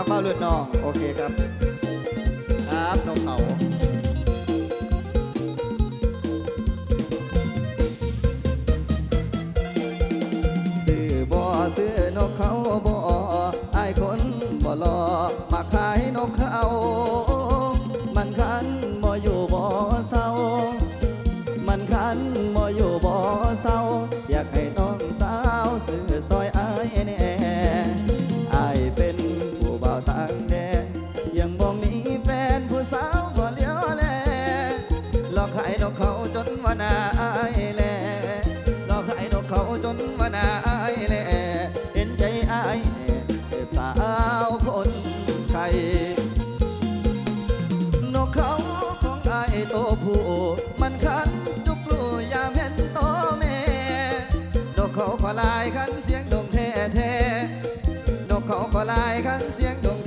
มักเบ้าเลือดน้อง โอเคครับ กเขาลายขันเสียงดงแท้แท้นกเขาขาลายขันเสียงดง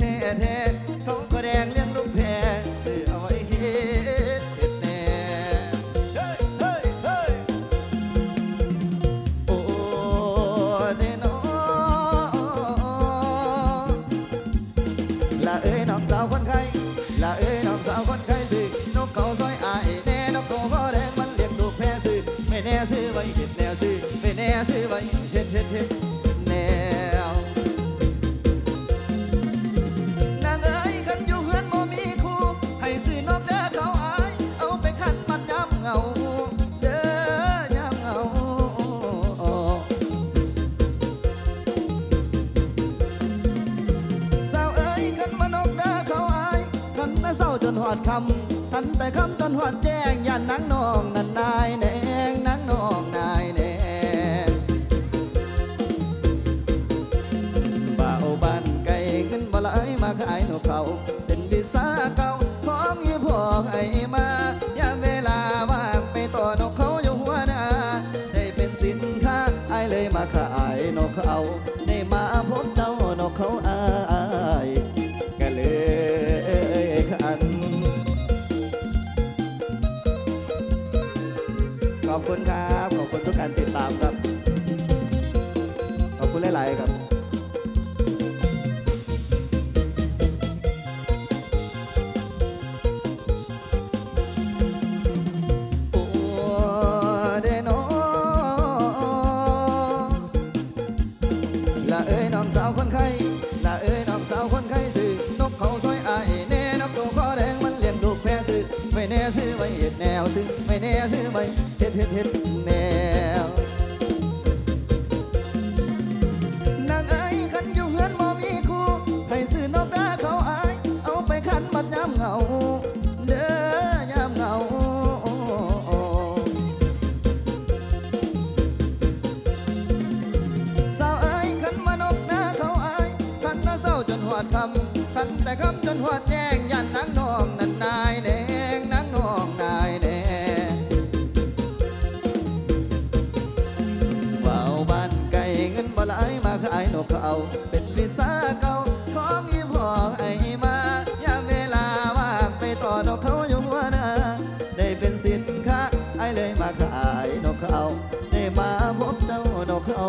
คำทันแต่คำจนหัดแจ้งยันนังนองนันนายแนงนังนองนายแนงบ่าวบ้านไก่เงินบ่ไหลายมาขายนกเขา เป็นวิสาเก่าของยี่พวกไอ้มา คุณครับ ขอบคุณทุกการติดตามครับ ขอบคุณหลาย ๆ ครับ แนวซื้อไม่แน่ซื้อไว้เห็ดเห็ดเห็ดแนวนางไอ้ขันอยู่เฮือนบ่มีคู่ให้ซื้อนกดาเขาอายเอาไปขันมัดยามเหงาเด้อยามเหงาสาวเอ้ขันมานกหน้าเขาอายขันน้าเศร้าจนหอดคำขันแต่คำจนหอดแจ้งยันนางนอง เอา เป็นวิสาเก่าของอีพ่อไอ้มายามเวลาว่างไปต่อนกเขาอยู่หัวนาได้เป็นสินค้าไอ้เลยมาขายนกเขาได้มาพบเจ้านกเขา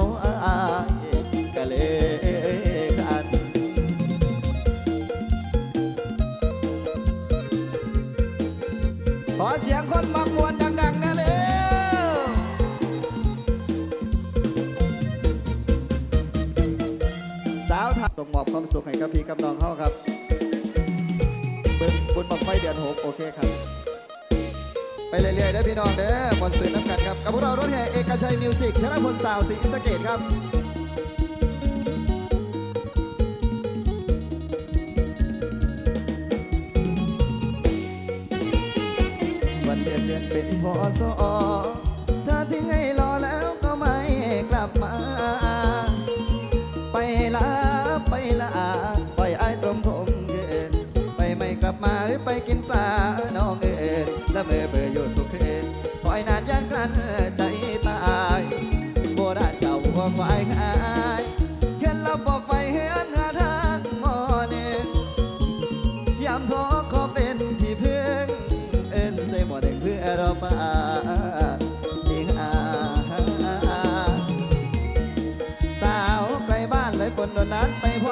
ส่งมอบความสุขให้กับพี่กับน้องเข้าครับบิ่งบุญบังไฟเดือนหกโอเคครับ ไปเรื่อยๆได้พี่น้องเด้อบอนสื่อน้ำกันครับ กับพวกเรารถแห่เอกชัยมิวสิกธนพลสาวศรีสเกตครับ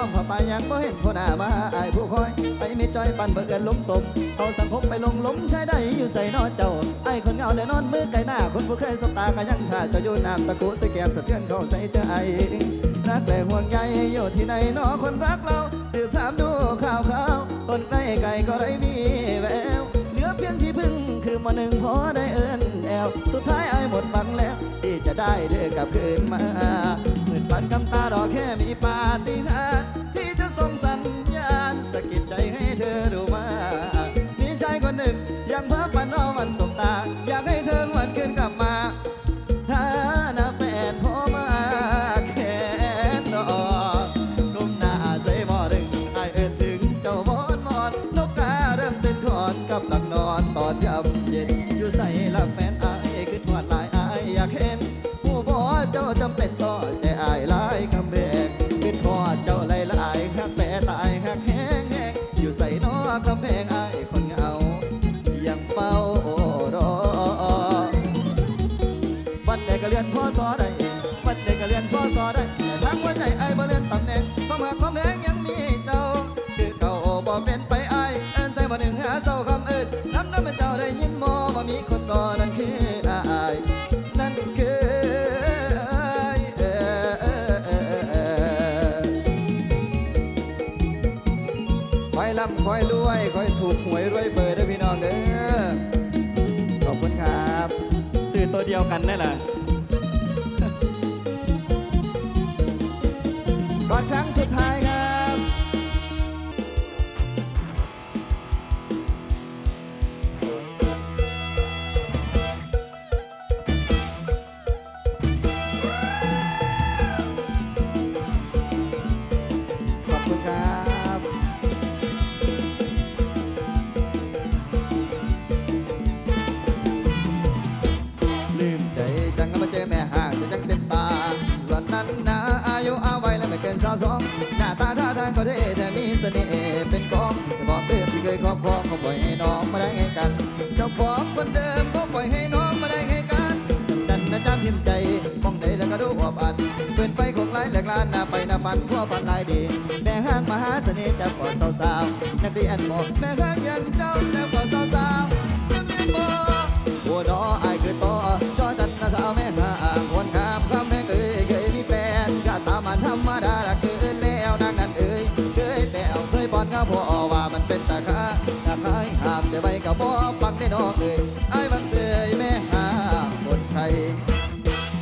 อมเข้าไปยังบ่เห็นผู้หน้ามาอายผู้คอย ไปไม่จ้อยปั่นเบิกเอินล้มตมเขาสังคมไปลงล้มใช้ได้อยู่ใส่นอเจ้าไอ้คนเงาเลยนอนมือไก่หน้า คนผู้เคยสบตาก็ยังท่าจะอยู่น้ำตะกุสแกมสะเทือนเขาใส่ใจรักแล่ห่วงใยอยู่ที่ไหนนอคนรักเราสืบถามดูข่าวเขาคนใกล้ไกลก็ไรมีแววเหลือเพียงที่พึ่งคือมาหนึ่งพอได้เอินแอวสุดท้ายไอ้หมดบังแล้ว ที่จะได้เธอกลับคืนมา ฝันคำตาดอกแค่มีปาฏิหาริย์ที่จะส่งสัญญาณสะกิดใจให้เธอรู้ว่ามีชายคนหนึ่งยังเพ้อฝันรอวันสบตา อยากให้เธอหวนคืนกลับมา คำแพงอายคนเหงายังเฝ้ารอวันใดก็เลื่อนพ่อสอได้วันใดก็เลื่อนพ่อสอได้แต่ทั้งหัวใจอายบ่เลื่อนตำแหน่งเพราะมาความแพงยังมีเจ้า คือเก่าบ่เป็นไปอายเอินใส่บ่หนึ่งหาเศร้าคำเอิดน้ำน้ำเป็นเจ้าได้ยินหมอว่ามีคนรอนั่นคือ อยรวยคอยถูกหวยรวยเบอร์ด้วยพี่น้องเด้อขอบคุณครับสื่อตัวเดียวกันได้แหละ็นสาวสองหน้าตาท่าทางก็เท่แต่มีเสน่ห์เป็นของบอกเติมที่เคยครอบครองเขาปล่อยให้น้องมาได้ไงกัน เจ้าของคนเดิมเขาปล่อยให้น้องมาได้ไงกันนั่นนะจ้าพิมใจมองไหนแล้วก็ดูออบอัดเป็นไปของไร้แหลกลานหน้าไปน้ามันทั่วพันลายดีแม่ห้างมหาเสน่ห์จะกอสาวสาวนักเรียนบอกแม่ห้างยังเจ้าจะกอดสาวๆแม่เรียนบอกโอ้น้อง พ่อว่ามันเป็นตาค้าตาค้ายหามจะไปกับพ่อปักได้นอกเลยไอ้บังเสยแม่หาคนไทย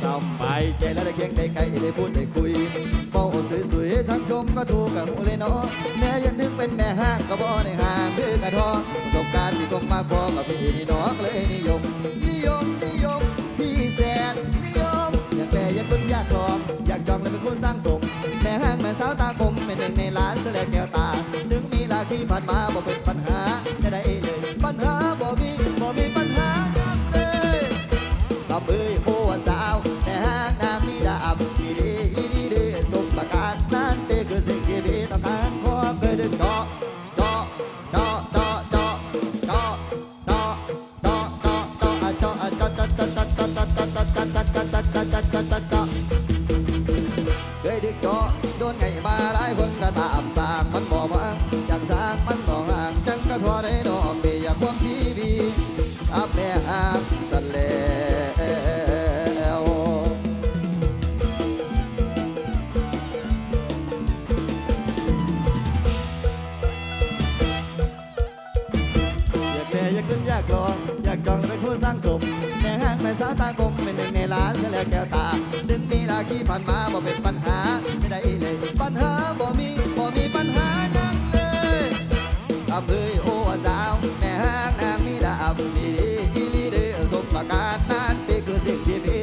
สบายใจแล้วได้เก่งได้ใครได้พูดได้คุยเฝ้าสวยสวยทั้งชมก็ถูกกับหูเลยเนาะแม่ยันนึกเป็นแม่ห้างกับ่อในห้างคือกระทองประสบการณ์ที่คงมากพอกับพี่นี่ดอกเลยนิยม นิยมนิยมพี่แสนนิยมอยากแต่อยากเป็นอยากลองอยากจองและเป็นคนสร้างสม แม่แห้างแม่สาวตาคมเป็นหนึ่งในร้านเสลแก้วตา ถึงมีลาที่ผ่านมาบ่เป็นปัญหาจะได้เลย ปัญหาบ่มีบ่มีปัญหากันเลยลำเอ้ย อยากขึ้นอยากลองอยากจองไปคู่สร้างสมแม่ห้างแม่สาวตาคมเป็นหนึ่งในร้านเฉลียวแก้วตาดึงมีลาขี่ผ่านมาบ่เป็นปัญหาไม่ได้เลยปัญหาบ่มีบ่มีปัญหานั่งเลยอำเภอโอ้สาวแม่ห้างนางมีลาอับดีอีลีเดือสมประกาศนั้นเป็นคือสิ่งที่มี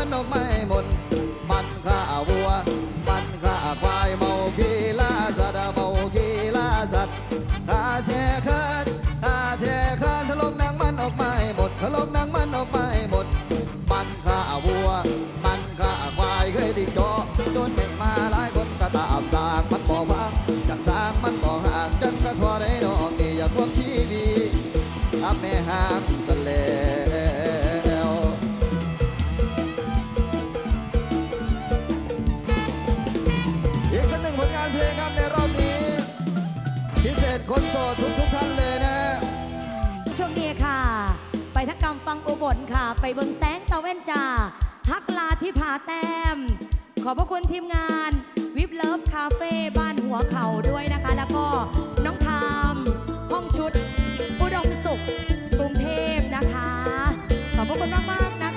ทะล ลงครัในรอบนี้ พิเศษคนโสดทุกทุกท่านเลยนะช่วงนี้ค่ะ ไปทักกรรมฟังอุบลค่ะ ไปเบิงแสงตะเว้นจ่าฮักลาที่ผาแต้ม ขอบพระคุณทีมงาน วิบเลิฟคาเฟ่บ้านหัวเข่าด้วยนะคะ แล้วก็น้องทามห้องชุด อุดมสุข กรุงเทพนะคะ ขอบพระคุณมากมากนะ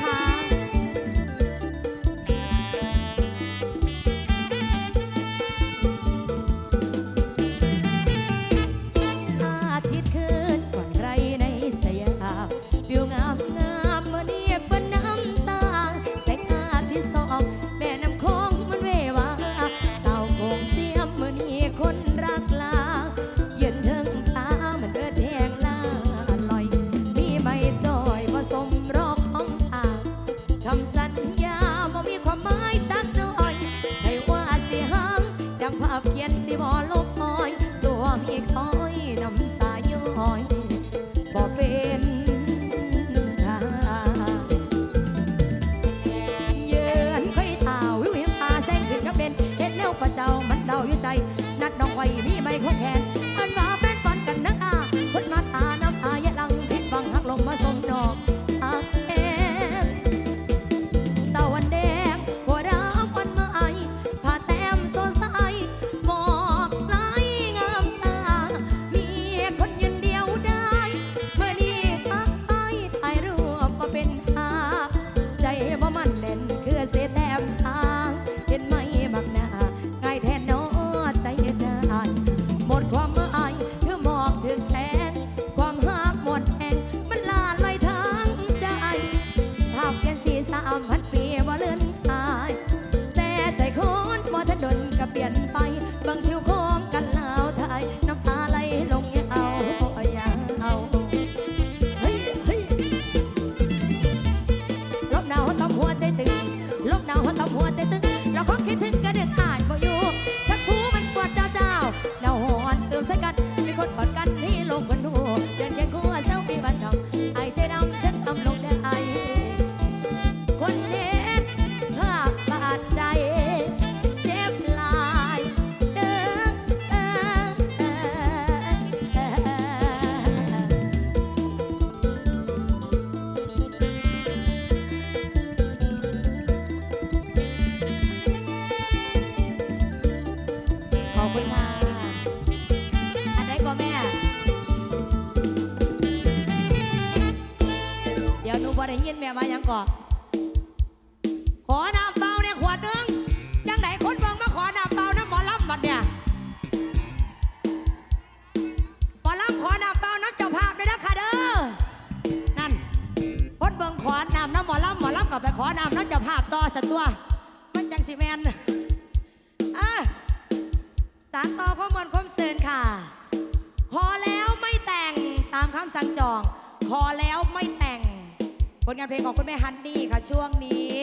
chao. ก็ไปขอนำน้ำจะภาพต่อสันตัว มันจังสิแมนอะสารต่อข้อมูลความเซินค่ะ ขอแล้วไม่แต่งตามคำสั่งจอง ขอแล้วไม่แต่ง ผลงานเพลงของคุณแม่ฮันนี่ค่ะช่วงนี้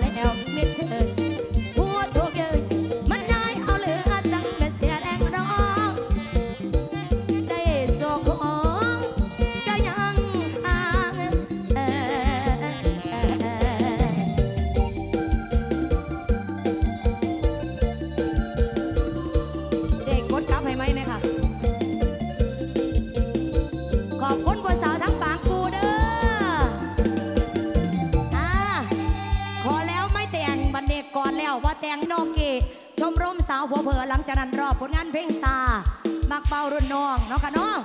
แล้ว งานเพลงซามักเป่ารุ่นน้องเนาะค่ะน้อง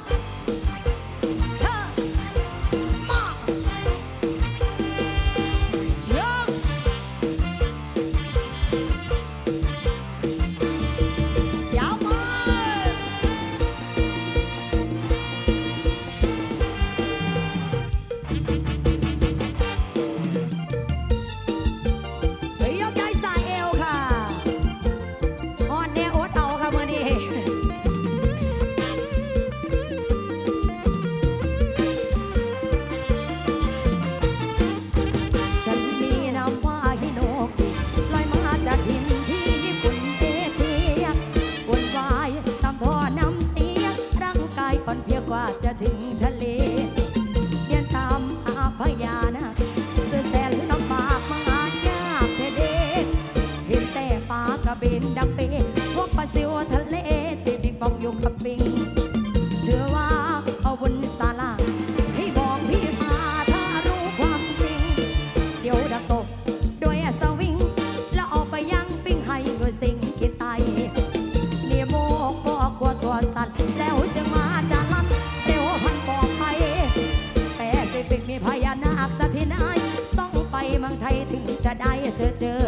ได้เจอเจอ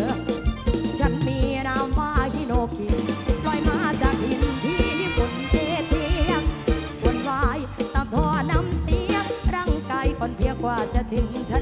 ฉันมีนามว่าฮิโนกิปล่อยมาจากหินที่ญี่ปุ่นเอเชียวนวายตามท่อน้ำเสีย ร่างกายอ่อนเพียกว่าจะถึงทะ